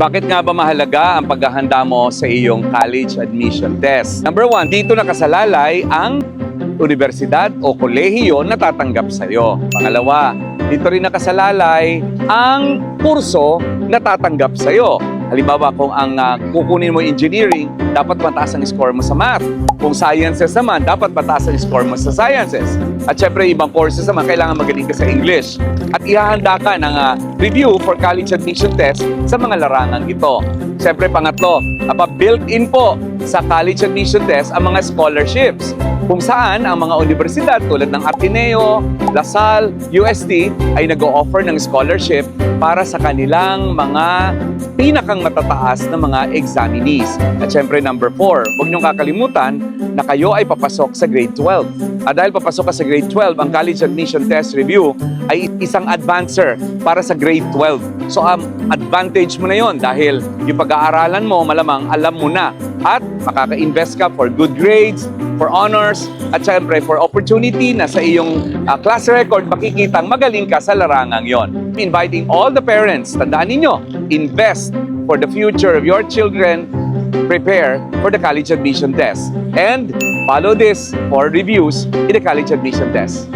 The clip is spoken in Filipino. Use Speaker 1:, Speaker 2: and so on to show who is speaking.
Speaker 1: Bakit nga ba mahalaga ang paghahanda mo sa iyong college admission test? Number one, dito nakasalalay ang universidad o kolehiyo na tatanggap sa iyo. Pangalawa, dito rin nakasalalay ang kurso na tatanggap sa iyo. Halimbawa, kung ang ah, kukunin mo engineering, dapat mataas ang score mo sa math. Kung sciences naman, dapat mataas ang score mo sa sciences. At syempre, ibang courses naman, kailangan magaling ka sa English. At ihahanda ka ng ah, review for college admission test sa mga larangan ito. Siyempre, pangatlo, apa built-in po sa college admission test ang mga scholarships kung saan ang mga universidad tulad ng Ateneo, Lasal, UST ay nag-o-offer ng scholarship para sa kanilang mga pinakang matataas na mga examinees. At syempre number 4, huwag niyong kakalimutan na kayo ay papasok sa grade 12. At dahil papasok ka sa grade 12, ang College Admission Test Review ay isang advancer para sa grade 12. So ang advantage mo na yon dahil yung pag-aaralan mo malamang alam mo na at makaka-invest ka for good grades, for honors, at syempre for opportunity na sa iyong ah, class record makikitang magaling ka sa larangang yon. Inviting all the parents, tandaan ninyo, invest for the future of your children, prepare for the college admission test, and follow this for reviews in the college admission test.